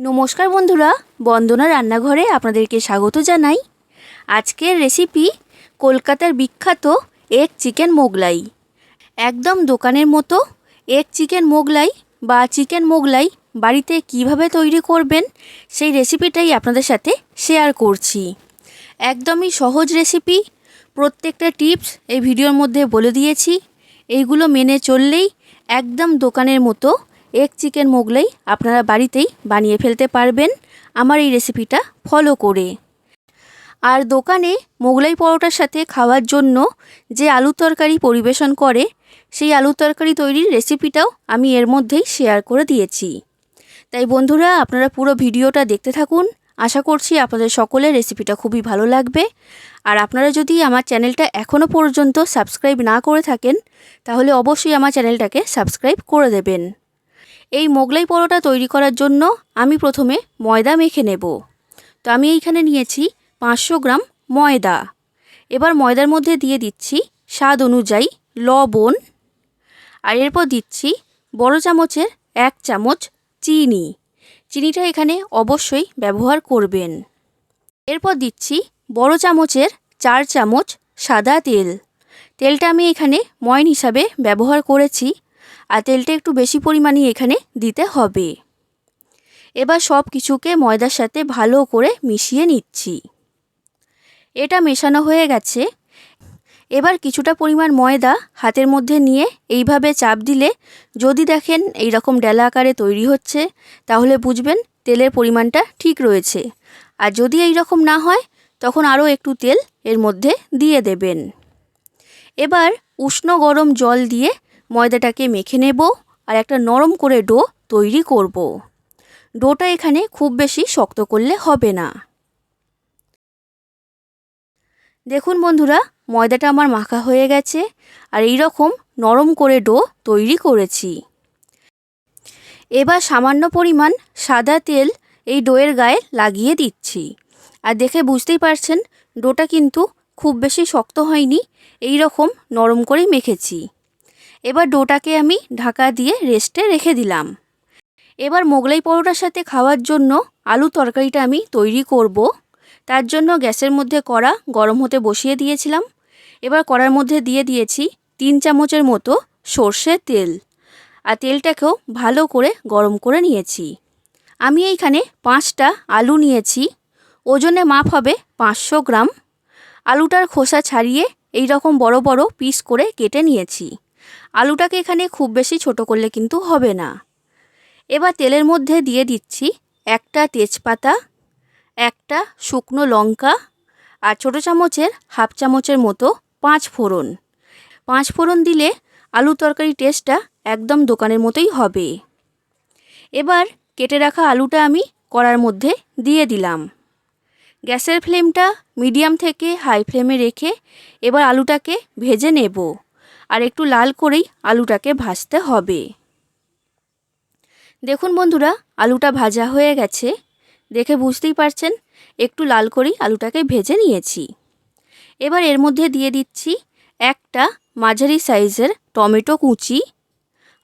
নমস্কার বন্ধুরা, বন্দনা রান্নাঘরে আপনাদেরকে স্বাগত জানাই। আজকের রেসিপি কলকাতার বিখ্যাত এগ চিকেন মোগলাই। একদম দোকানের মতো এগ চিকেন মোগলাই বা চিকেন মোগলাই বাড়িতে কীভাবে তৈরি করবেন, সেই রেসিপিটাই আপনাদের সাথে শেয়ার করছি। একদমই সহজ রেসিপি প্রত্যেকটা টিপস এই ভিডিওর মধ্যে বলে দিয়েছি। এইগুলো মেনে চললেই একদম দোকানের মতো এগ চিকেন মোগলাই আপনারা বাড়িতেই বানিয়ে ফেলতে পারবেন। আমার এই রেসিপিটা ফলো করে। আর দোকানে মোগলাই পরোটার সাথে খাওয়ার জন্য যে আলু তরকারি পরিবেশন করে, সেই আলু তরকারি তৈরির রেসিপিটাও আমি এর মধ্যেই শেয়ার করে দিয়েছি। তাই বন্ধুরা, আপনারা পুরো ভিডিওটা দেখতে থাকুন। আশা করছি আপনাদের সকলের রেসিপিটা খুবই ভালো লাগবে। আর আপনারা যদি আমার চ্যানেলটা এখনও পর্যন্ত সাবস্ক্রাইব না করে থাকেন, তাহলে অবশ্যই আমার চ্যানেলটাকে সাবস্ক্রাইব করে দেবেন। এই মোগলাই পরোটা তৈরি করার জন্য আমি প্রথমে ময়দা মেখে নেব। তো আমি এইখানে নিয়েছি পাঁচশো গ্রাম ময়দা। এবার ময়দার মধ্যে দিয়ে দিচ্ছি স্বাদ অনুযায়ী লবণ। আর এরপর দিচ্ছি বড় চামচের এক চামচ চিনি। চিনিটা এখানে অবশ্যই ব্যবহার করবেন। এরপর দিচ্ছি বড় চামচের চার চামচ সাদা তেল। তেলটা আমি এখানে ময়ন হিসাবে ব্যবহার করেছি। আর তেলটা একটু বেশি পরিমাণে এখানে দিতে হবে। এবার সব কিছুকে ময়দার সাথে ভালো করে মিশিয়ে নিচ্ছি। এটা মেশানো হয়ে গেছে। এবার কিছুটা পরিমাণ ময়দা হাতের মধ্যে নিয়ে এইভাবে চাপ দিলে যদি দেখেন এই রকম ডেলা আকারে তৈরি হচ্ছে, তাহলে বুঝবেন তেলের পরিমাণটা ঠিক রয়েছে। আর যদি এই রকম না হয়, তখন আরও একটু তেল এর মধ্যে দিয়ে দেবেন। এবার উষ্ণ গরম জল দিয়ে ময়দাটাকে মেখে নেব আর একটা নরম করে ডো তৈরি করব। ডোটা এখানে খুব বেশি শক্ত করলে হবে না। দেখুন বন্ধুরা, ময়দাটা আমার মাখা হয়ে গেছে আর এই রকম নরম করে ডো তৈরি করেছি। এবার সামান্য পরিমাণ সাদা তেল এই ডোয়ের গায়ে লাগিয়ে দিচ্ছি। আর দেখে বুঝতেই পারছেন, ডোটা কিন্তু খুব বেশি শক্ত হয়নি এই রকম নরম করেই মেখেছি। এবার ডোটাকে আমি ঢাকা দিয়ে রেস্টে রেখে দিলাম। এবার মোগলাই পরোটার সাথে খাওয়ার জন্য আলু তরকারিটা আমি তৈরি করব। তার জন্য গ্যাসের মধ্যে কড়া গরম হতে বসিয়ে দিয়েছিলাম। এবার কড়ার মধ্যে দিয়ে দিয়েছি তিন চামচের মতো সর্ষের তেল। আর তেলটাকেও ভালো করে গরম করে নিয়েছি। আমি এইখানে পাঁচটা আলু নিয়েছি। ওজনে মাপ হবে পাঁচশো গ্রাম। আলুটার খোসা ছাড়িয়ে এই রকম বড় বড় পিস করে কেটে নিয়েছি। আলুটাকে এখানে খুব বেশি ছোট করলে কিন্তু হবে না। এবার তেলের মধ্যে দিয়ে দিচ্ছি একটা তেজপাতা, একটা শুকনো লঙ্কা আর ছোটো চামচের হাফ চামচের মতো পাঁচ ফোড়ন। পাঁচ ফোড়ন দিলে আলু তরকারি টেস্টটা একদম দোকানের মতোই হবে। এবার কেটে রাখা আলুটা আমি কড়ার মধ্যে দিয়ে দিলাম। গ্যাসের ফ্লেমটা মিডিয়াম থেকে হাই ফ্লেমে রেখে এবার আলুটাকে ভেজে নেব। আর একটু লাল করেই আলুটাকে ভাজতে হবে। দেখুন বন্ধুরা, আলুটা ভাজা হয়ে গেছে। দেখে বুঝতেই পারছেন, একটু লাল করেই আলুটাকে ভেজে নিয়েছি। এবার এর মধ্যে দিয়ে দিচ্ছি একটা মাঝারি সাইজের টমেটো কুচি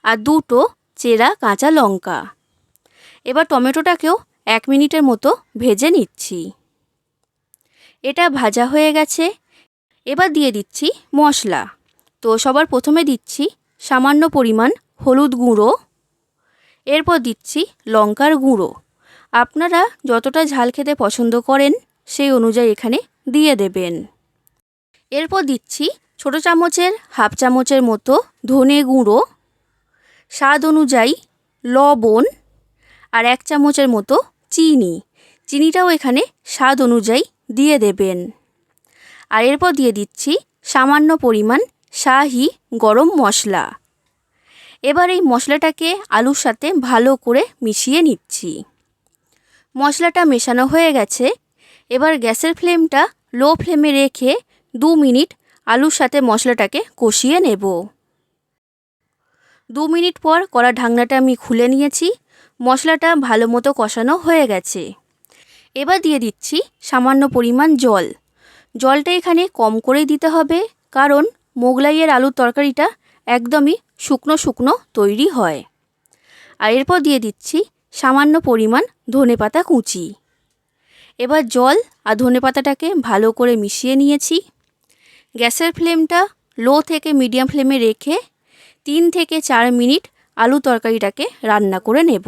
আর দুটো চেরা কাঁচা লঙ্কা। এবার টমেটোটাকেও এক মিনিটের মতো ভেজে নিচ্ছি। এটা ভাজা হয়ে গেছে। এবার দিয়ে দিচ্ছি মশলা। তো সবার প্রথমে দিচ্ছি সামান্য পরিমাণ হলুদ গুঁড়ো। এরপর দিচ্ছি লঙ্কার গুঁড়ো। আপনারা যতটা ঝাল খেতে পছন্দ করেন, সেই অনুযায়ী এখানে দিয়ে দেবেন। এরপর দিচ্ছি ছোটো চামচের, হাফ চামচের মতো ধনে গুঁড়ো। স্বাদ অনুযায়ী লবণ আর এক চামচের মতো চিনি। চিনিটাও এখানে স্বাদ অনুযায়ী দিয়ে দেবেন। আর এরপর দিয়ে দিচ্ছি সামান্য পরিমাণ শাহি গরম মশলা। এবার এই মশলাটাকে আলুর সাথে ভালো করে মিশিয়ে নিচ্ছি। মশলাটা মেশানো হয়ে গেছে। এবার গ্যাসের ফ্লেমটা লো ফ্লেমে রেখে দু মিনিট আলুর সাথে মশলাটাকে কষিয়ে নেব। দু মিনিট পর কড়া ঢাকনাটা আমি খুলে নিয়েছি। মশলাটা ভালো মতো কষানো হয়ে গেছে। এবার দিয়ে দিচ্ছি সামান্য পরিমাণ জল। জলটা এখানে কম করেই দিতে হবে, কারণ মোগলাইয়ের আলুর তরকারিটা একদমই শুকনো শুকনো তৈরি হয়। আর এরপর দিয়ে দিচ্ছি সামান্য পরিমাণ ধনেপাতা কুচি। এবার জল আর ধনেপাতাটাকে ভালো করে মিশিয়ে নিয়েছি। গ্যাসের ফ্লেমটা লো থেকে মিডিয়াম ফ্লেমে রেখে তিন থেকে চার মিনিট আলু তরকারিটাকে রান্না করে নেব।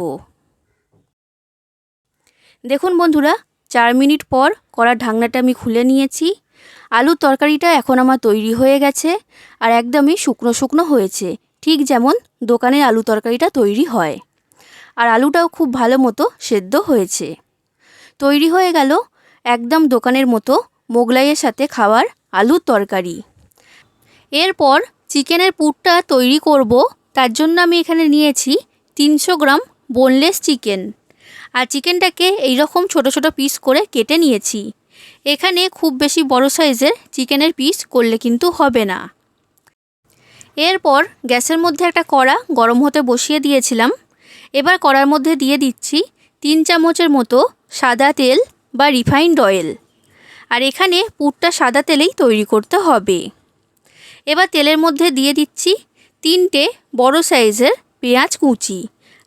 দেখুন বন্ধুরা, চার মিনিট পর কড়ার ঢাকনাটা আমি খুলে নিয়েছি। আলুর তরকারিটা এখন আমার তৈরি হয়ে গেছে আর একদমই শুকনো শুকনো হয়েছে, ঠিক যেমন দোকানের আলু তরকারিটা তৈরি হয়। আর আলুটাও খুব ভালো মতো সেদ্ধ হয়েছে। তৈরি হয়ে গেল একদম দোকানের মতো মোগলাইয়ের সাথে খাওয়ার আলুর তরকারি। এরপর চিকেনের পুরটা তৈরি করব, তার জন্য আমি এখানে নিয়েছি তিনশো গ্রাম বোনলেস চিকেন আর চিকেনটাকে এইরকম ছোট ছোট পিস করে কেটে নিয়েছি। এখানে খুব বেশি বড় সাইজের চিকেনের পিস করলে কিন্তু হবে না। এরপর গ্যাসের মধ্যে একটা কড়া গরম হতে বসিয়ে দিয়েছিলাম। এবার কড়ার মধ্যে দিয়ে দিচ্ছি তিন চামচের মতো সাদা তেল বা রিফাইন্ড অয়েল। আর এখানে পুরটা সাদা তেলেই তৈরি করতে হবে। এবার তেলের মধ্যে দিয়ে দিচ্ছি তিনটে বড় সাইজের পেঁয়াজ কুচি।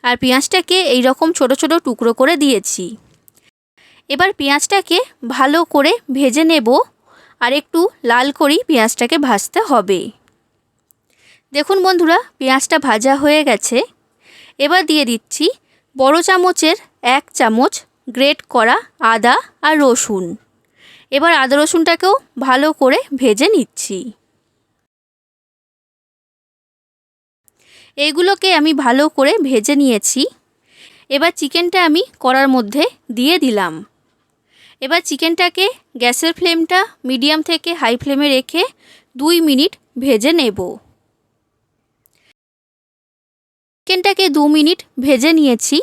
আর পেঁয়াজটাকে এই রকম ছোট ছোট টুকরো করে দিয়েছি। এবার পেঁয়াজটাকে ভালো করে ভেজে নেব আর একটু লাল করেই পেঁয়াজটাকে ভাজতে হবে। দেখুন বন্ধুরা, পেঁয়াজটা ভাজা হয়ে গেছে। এবার দিয়ে দিচ্ছি বড় চামচের এক চামচ গ্রেট করা আদা আর রসুন। এবার আদা রসুনটাকেও ভালো করে ভেজে নিচ্ছি। এইগুলোকে আমি ভালো করে ভেজে নিয়েছি। এবার চিকেনটা আমি কড়ার মধ্যে দিয়ে দিলাম। এবার চিকেনটাকে গ্যাসের ফ্লেমটা মিডিয়াম থেকে হাই ফ্লেমে রেখে দুই মিনিট ভেজে নেব। চিকেনটাকে দু মিনিট ভেজে নিয়েছি।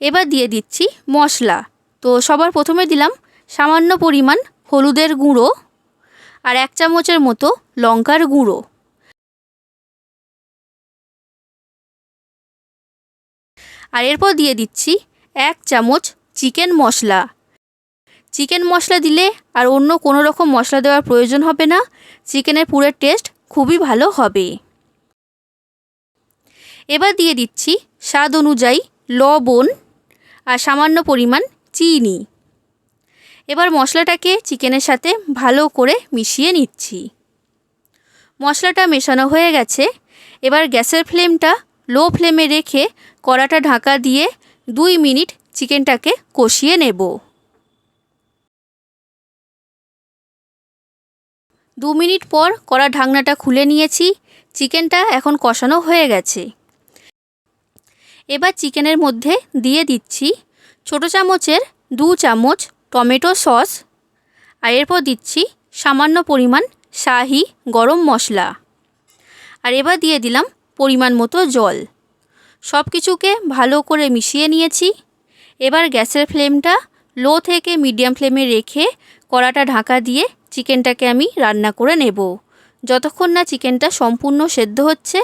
এবার দিয়ে দিচ্ছি মশলা। তো সবার প্রথমে দিলাম সামান্য পরিমাণ হলুদের গুঁড়ো আর এক চামচের মতো লঙ্কার গুঁড়ো। আর এরপর দিয়ে দিচ্ছি এক চামচ চিকেন মশলা। চিকেন মশলা দিলে আর অন্য কোনো রকম মশলা দেওয়ার প্রয়োজন হবে না। চিকেনের পুরের টেস্ট খুবই ভালো হবে। এবার দিয়ে দিচ্ছি স্বাদ অনুযায়ী লবণ আর সামান্য পরিমাণ চিনি। এবার মশলাটাকে চিকেনের সাথে ভালো করে মিশিয়ে নিচ্ছি। মশলাটা মেশানো হয়ে গেছে। এবার গ্যাসের ফ্লেমটা লো ফ্লেমে রেখে কড়াটা ঢাকা দিয়ে দুই মিনিট চিকেনটাকে কষিয়ে নেব। দু মিনিট পর কড়া ঢাকনাটা খুলে নিয়েছি। চিকেনটা এখন কষানো হয়ে গেছে। এবার চিকেনের মধ্যে দিয়ে দিচ্ছি ছোটো চামচের দু চামচ টমেটো সস আর এরপর দিচ্ছি সামান্য পরিমাণ শাহি গরম মশলা। আর এবার দিয়ে দিলাম পরিমাণ মতো জল। সব কিছুকে ভালো করে মিশিয়ে নিয়েছি। এবার গ্যাসের ফ্লেমটা লো থেকে মিডিয়াম ফ্লেমে রেখে কড়াটা ঢাকা দিয়ে চিকেনটাকে আমি রান্না করে নেব। যতক্ষণ না চিকেনটা সম্পূর্ণ সেদ্ধ হচ্ছে,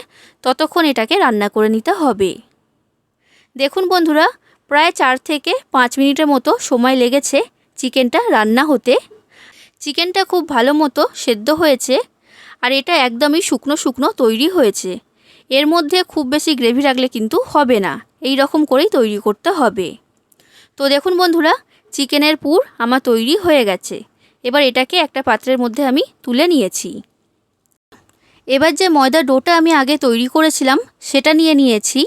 ততক্ষণ এটাকে রান্না করে নিতে হবে। দেখুন বন্ধুরা, প্রায় চার থেকে পাঁচ মিনিটের মতো সময় লেগেছে চিকেনটা রান্না হতে। চিকেনটা খুব ভালো মতো সেদ্ধ হয়েছে আর এটা একদমই শুকনো শুকনো তৈরি হয়েছে। এর মধ্যে খুব বেশি গ্রেভি রাখলে কিন্তু হবে না, এই রকম করেই তৈরি করতে হবে। তো দেখুন বন্ধুরা, চিকেনের পুর আমার তৈরি হয়ে গেছে। এবার এটাকে একটা পাত্রের মধ্যে আমি তুলে নিয়েছি। এবার যে ময়দা ডোটা আমি আগে তৈরি করেছিলাম, সেটা নিয়ে নিয়েছি।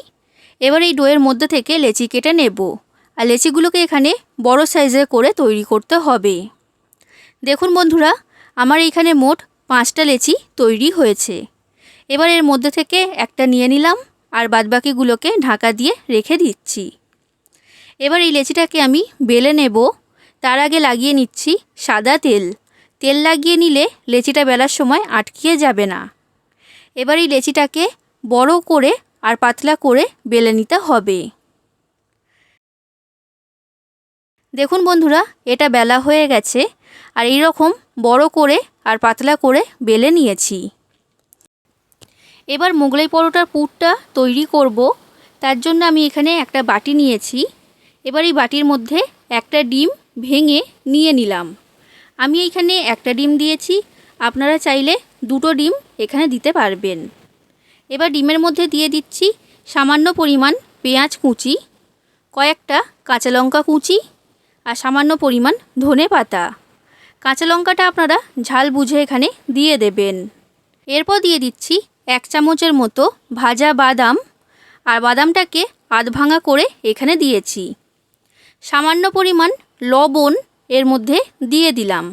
এবার এই ডোয়ের মধ্যে থেকে লেচি কেটে নেব। আর লেচিগুলোকে এখানে বড় সাইজে করে তৈরি করতে হবে। দেখুন বন্ধুরা, আমার এইখানে মোট পাঁচটা লেচি তৈরি হয়েছে। এবার এর মধ্যে থেকে একটা নিয়ে নিলাম আর বাদবাকিগুলোকে ঢাকা দিয়ে রেখে দিচ্ছি। এবার এই লেচিটাকে আমি বেলে নেব। তার আগে লাগিয়ে নিচ্ছি সাদা তেল। তেল লাগিয়ে নিলে লেচিটা বেলার সময় আটকিয়ে যাবে না। এবার এই লেচিটাকে বড় করে আর পাতলা করে বেলে নিতে হবে। দেখুন বন্ধুরা, এটা বেলা হয়ে গেছে আর এই রকম বড় করে আর পাতলা করে বেলে নিয়েছি। এবার মোগলাই পরোটার পুরটা তৈরি করব। তার জন্য আমি এখানে একটা বাটি নিয়েছি। এবার এই বাটির মধ্যে একটা ডিম ভেঙে নিয়ে নিলাম। আমি এইখানে একটা ডিম দিয়েছি, আপনারা চাইলে দুটো ডিম এখানে দিতে পারবেন। এবার ডিমের মধ্যে দিয়ে দিচ্ছি সামান্য পরিমাণ পেঁয়াজ কুচি, কয়েকটা কাঁচা লঙ্কা কুচি আর সামান্য পরিমাণ ধনে পাতা। কাঁচা লঙ্কাটা আপনারা ঝাল বুঝে এখানে দিয়ে দেবেন। এরপর দিয়ে দিচ্ছি এক চামচের মতো ভাজা বাদাম আর বাদামটাকে আধ ভাঙা করে এখানে দিয়েছি। সামান্য পরিমাণ লবণ এর মধ্যে দিয়ে দিলাম।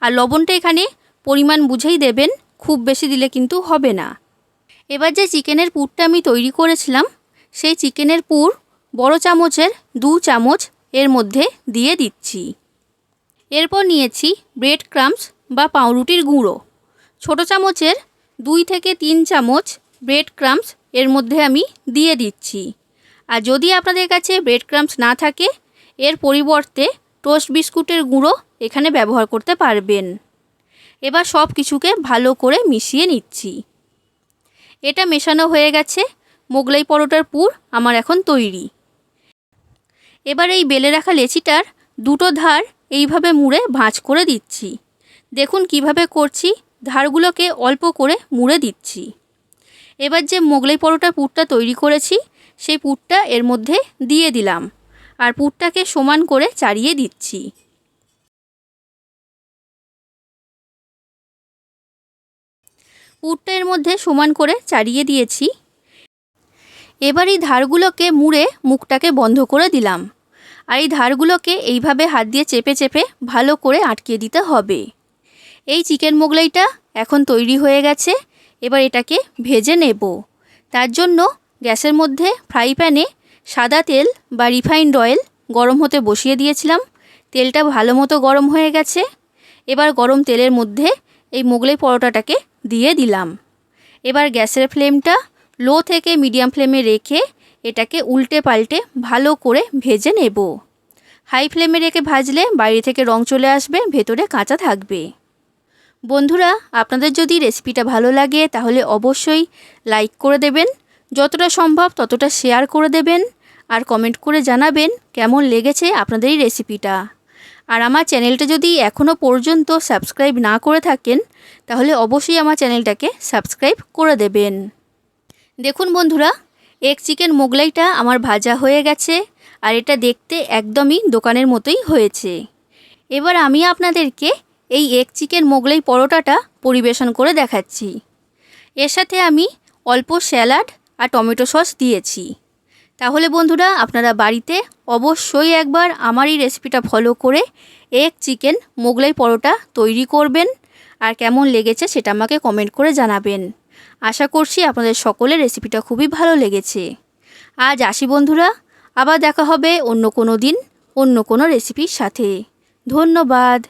আর লবণটা এখানে পরিমাণ বুঝেই দেবেন, খুব বেশি দিলে কিন্তু হবে না। এবার যে চিকেনের পুরটা আমি তৈরি করেছিলাম, সেই চিকেনের পুর বড় চামচের দু চামচ এর মধ্যে দিয়ে দিচ্ছি। এরপর নিয়েছি ব্রেড ক্রামস বা পাউরুটির গুঁড়ো। ছোট চামচের দুই থেকে তিন চামচ ব্রেড ক্রামস এর মধ্যে আমি দিয়ে দিচ্ছি। আর যদি আপনাদের কাছে ব্রেড ক্রামস না থাকে, এর পরিবর্তে টোস্ট বিস্কুটের গুঁড়ো এখানে ব্যবহার করতে পারবেন। এবার সব কিছুকে ভালো করে মিশিয়ে নিচ্ছি। এটা মেশানো হয়ে গেছে। মোগলাই পরোটার পুর আমার এখন তৈরি। এবার এই বেলে রাখা লেচিটার দুটো ধার এইভাবে মুড়ে ভাঁজ করে দিচ্ছি। দেখুন কীভাবে করছি। ধারগুলোকে অল্প করে মুড়ে দিচ্ছি। এবার যে মোগলাই পরোটা পুরটা তৈরি করেছি, সেই পুরটা এর মধ্যে দিয়ে দিলাম। আর পুরটাকে সমান করে চাড়িয়ে দিচ্ছি। পুরটা এর মধ্যে সমান করে চাড়িয়ে দিয়েছি। এবার এই ধারগুলোকে মুড়ে মুখটাকে বন্ধ করে দিলাম। আর এই ধারগুলোকে এইভাবে হাত দিয়ে চেপে চেপে ভালো করে আটকে দিতে হবে। এই চিকেন মোগলাইটা এখন তৈরি হয়ে গেছে। এবার এটাকে ভেজে নেব। তার জন্য গ্যাসের মধ্যে ফ্রাই প্যানে সাদা তেল বা রিফাইন্ড অয়েল গরম হতে বসিয়ে দিয়েছিলাম। তেলটা ভালো মতো গরম হয়ে গেছে। এবার গরম তেলের মধ্যে এই মোগলাই পরোটাটাকে দিয়ে দিলাম। এবার গ্যাসের ফ্লেমটা লো থেকে মিডিয়াম ফ্লেমে রেখে এটাকে উল্টে পাল্টে ভালো করে ভেজে নেব। হাই ফ্লেমে রেখে ভাজলে বাইরে থেকে রং চলে আসবে, ভেতরে কাঁচা থাকবে। বন্ধুরা, আপনাদের যদি রেসিপিটা ভালো লাগে তাহলে অবশ্যই লাইক করে দেবেন। যতটা সম্ভব ততটা শেয়ার করে দেবেন। আর কমেন্ট করে জানাবেন কেমন লেগেছে আপনাদের এই রেসিপিটা আর আমার চ্যানেলটা যদি এখনও পর্যন্ত সাবস্ক্রাইব না করে থাকেন, তাহলে অবশ্যই আমার চ্যানেলটাকে সাবস্ক্রাইব করে দেবেন। দেখুন বন্ধুরা এগ চিকেন মোগলাইটা আমার ভাজা হয়ে গেছে, আর এটা দেখতে একদমই দোকানের মতোই হয়েছে। এবার আমি আপনাদেরকে এই এগ চিকেন মোগলাই পরোটাটা পরিবেশন করে দেখাচ্ছি। এর সাথে আমি অল্প স্যালাড আর টমেটো সস দিয়েছি। তাহলে বন্ধুরা আপনারা বাড়িতে অবশ্যই একবার আমার এই রেসিপিটা ফলো করে এগ চিকেন মোগলাই পরোটা তৈরি করবেন। আর কেমন লেগেছে সেটা আমাকে কমেন্ট করে জানাবেন। আশা করছি আপনাদের সকলের রেসিপিটা খুবই ভালো লেগেছে। আজ আসি বন্ধুরা, আবার দেখা হবে অন্য কোনো দিন, অন্য কোনো রেসিপির সাথে। ধন্যবাদ।